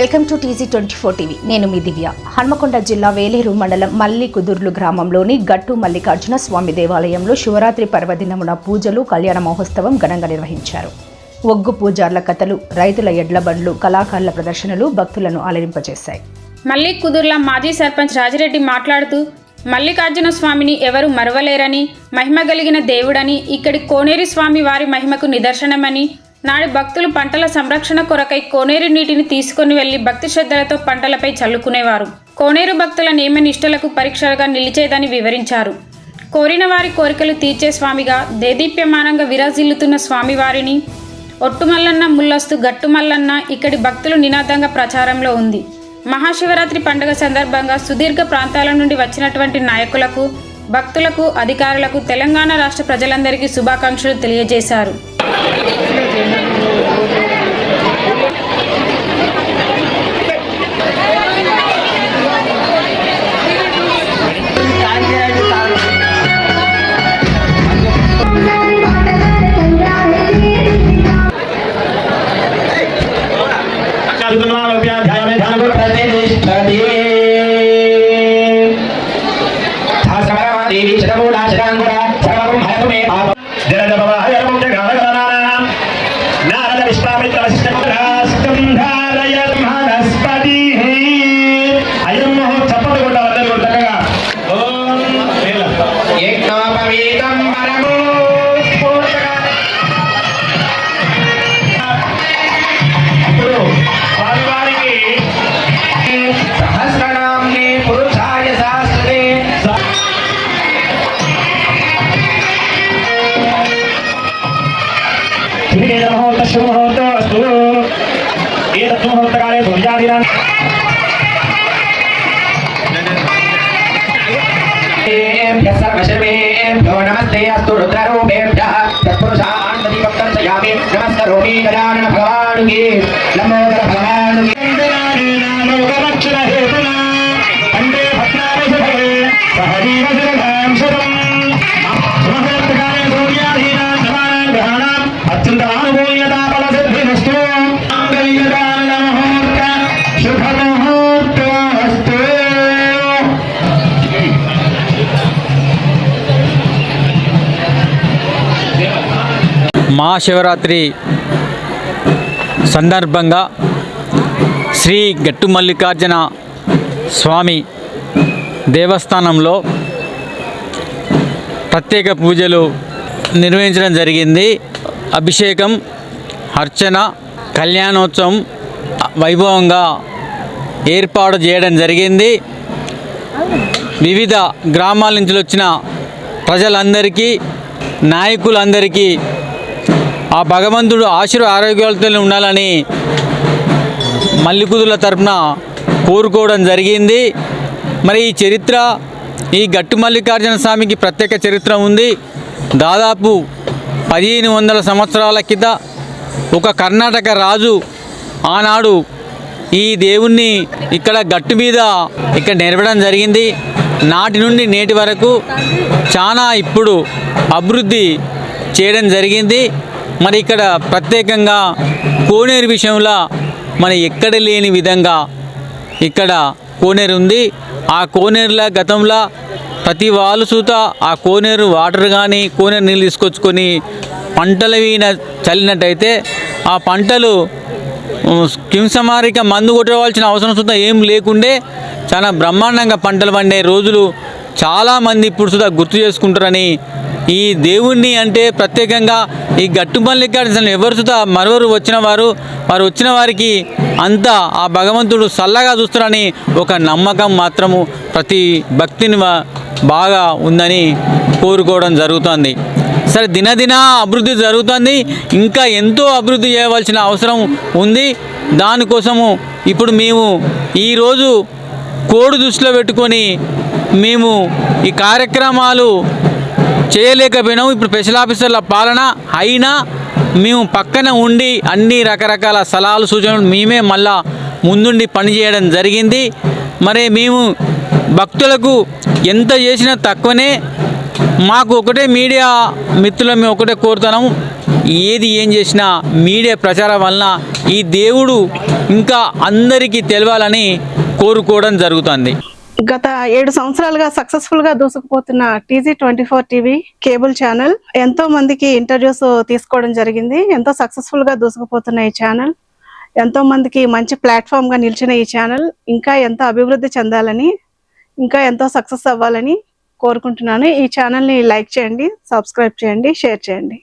Welcome to TG twenty four TV. నేను మీ దివ్య. హన్మకొండ జిల్లా వేలేరు మండలం మల్లి కుదుర్లు గ్రామంలోని గట్టు మల్లికార్జున స్వామి దేవాలయంలో శివరాత్రి పర్వదినమున పూజలు కళ్యాణ మహోత్సవం ఘనంగా నిర్వహించారు. ఒగ్గు పూజార్ల కథలు రైతుల ఎడ్ల బండ్లు కళాకారుల ప్రదర్శనలు భక్తులను అలరింపజేశాయి. మల్లి కుదుర్ల మాజీ సర్పంచ్ రాజిరెడ్డి మాట్లాడుతూ మల్లికార్జున స్వామిని ఎవరు మరవలేరని మహిమ కలిగిన దేవుడని ఇక్కడి కోనేరి స్వామి వారి మహిమకు నిదర్శనమని నాడు భక్తులు పంటల సంరక్షణ కొరకై కోనేరు నీటిని తీసుకొని వెళ్ళి భక్తి శ్రద్ధలతో పంటలపై చల్లుకునేవారు. కోనేరు భక్తుల నియమ నిష్టలకు పరీక్షలుగా నిలిచేదని వివరించారు. కోరిన వారి కోరికలు తీర్చే స్వామిగా దేదీప్యమానంగా విరాజిల్లుతున్న స్వామివారిని ఒట్టుమల్లన్న ముల్లస్తు గట్టుమల్లన్న ఇక్కడి భక్తులు నినాదంగా ప్రచారంలో ఉంది. మహాశివరాత్రి పండుగ సందర్భంగా సుదీర్ఘ ప్రాంతాల నుండి వచ్చినటువంటి నాయకులకు భక్తులకు అధికారులకు తెలంగాణ రాష్ట్ర ప్రజలందరికీ శుభాకాంక్షలు తెలియజేశారు. देवी चित्रमूला चिरांगुरा सर्वं भयतु मे पाप शुभोऽस्तु एतत्सुमुहूर्तकाले ध्वजादिनाम् सर्वशर्मेभ्यो नमस्ते अस्तु रुद्ररूपेभ्यः तत्पुरुषान् नमस्करोमि गजानन भगवान् नमो మహాశివరాత్రి సందర్భంగా శ్రీ గట్టు మల్లికార్జున స్వామి దేవస్థానంలో ప్రత్యేక పూజలు నిర్వహించడం జరిగింది. అభిషేకం అర్చన కళ్యాణోత్సవం వైభవంగా ఏర్పాటు చేయడం జరిగింది. వివిధ గ్రామాల నుంచి వచ్చిన ప్రజలందరికీ నాయకులందరికీ ఆ భగవంతుడు ఆశీర్వ ఆరోగ్యాలతో ఉండాలని మల్లికుదుల తరపున కోరుకోవడం జరిగింది. మరి ఈ చరిత్ర ఈ గట్టు మల్లికార్జున స్వామికి ప్రత్యేక చరిత్ర ఉంది. దాదాపు పదిహేను వందల సంవత్సరాల కింద ఒక కర్ణాటక రాజు ఆనాడు ఈ దేవుణ్ణి ఇక్కడ గట్టు మీద ఇక్కడ నిలవడం జరిగింది. నాటి నుండి నేటి వరకు చాలా ఇప్పుడు అభివృద్ధి చేయడం జరిగింది. మరి ఇక్కడ ప్రత్యేకంగా కోనేరు విషయంలో మన ఎక్కడ లేని విధంగా ఇక్కడ కోనేరు ఉంది. ఆ కోనేరుల గతంలో ప్రతి వాళ్ళు సూత ఆ కోనేరు వాటర్ కానీ కోనేరు నీళ్ళు తీసుకొచ్చుకొని పంటల వీన చల్లినట్టయితే ఆ పంటలు కింసమారిక మందు కొట్టవలసిన అవసరం సుద్ధా ఏం లేకుండే చాలా బ్రహ్మాండంగా పంటలు పండే రోజులు చాలామంది ఇప్పుడు సుధా గుర్తు చేసుకుంటారని ఈ దేవుణ్ణి అంటే ప్రత్యేకంగా ఈ గట్టుమల్లికార్జున ఎవరు సుధా మరొకరు వచ్చిన వారు వారు వచ్చిన వారికి అంతా ఆ భగవంతుడు చల్లగా చూస్తారని ఒక నమ్మకం మాత్రము ప్రతి భక్తిని బాగా ఉందని కోరుకోవడం జరుగుతుంది. సరే దినదిన అభివృద్ధి జరుగుతుంది. ఇంకా ఎంతో అభివృద్ధి చేయవలసిన అవసరం ఉంది. దానికోసము ఇప్పుడు మేము ఈరోజు కోడు దృష్టిలో పెట్టుకొని మేము ఈ కార్యక్రమాలు చేయలేకపోయినాము ఇప్పుడు స్పెషల్ ఆఫీసర్ల పాలన అయినా మేము పక్కన ఉండి అన్ని రకరకాల సలహాలు సూచనలు మేమే మళ్ళా ముందుండి పనిచేయడం జరిగింది. మరి మేము భక్తులకు ఎంత చేసినా తక్కువనే. మాకు ఒకటే మీడియా మిత్రులు మేము ఒకటే కోరుతున్నాము. ఏది ఏం చేసినా మీడియా ప్రచారం వలన ఈ దేవుడు ఇంకా అందరికీ తెలవాలని కోరుకోవడం జరుగుతుంది. గత ఏడు సంవత్సరాలుగా సక్సెస్ఫుల్గా దూసుకుపోతున్న TG twenty four TV cable channel ఎంతో మందికి ఇంటర్వ్యూస్ తీసుకోవడం జరిగింది. ఎంతో సక్సెస్ఫుల్గా దూసుకుపోతున్న ఈ ఛానల్ ఎంతో మందికి మంచి ప్లాట్ఫామ్గా నిలిచిన ఈ ఛానల్ ఇంకా ఎంతో అభివృద్ధి చెందాలని ఇంకా ఎంతో సక్సెస్ అవ్వాలని కోరుకుంటున్నాను. ఈ ఛానల్ని లైక్ చేయండి సబ్స్క్రైబ్ చేయండి షేర్ చేయండి.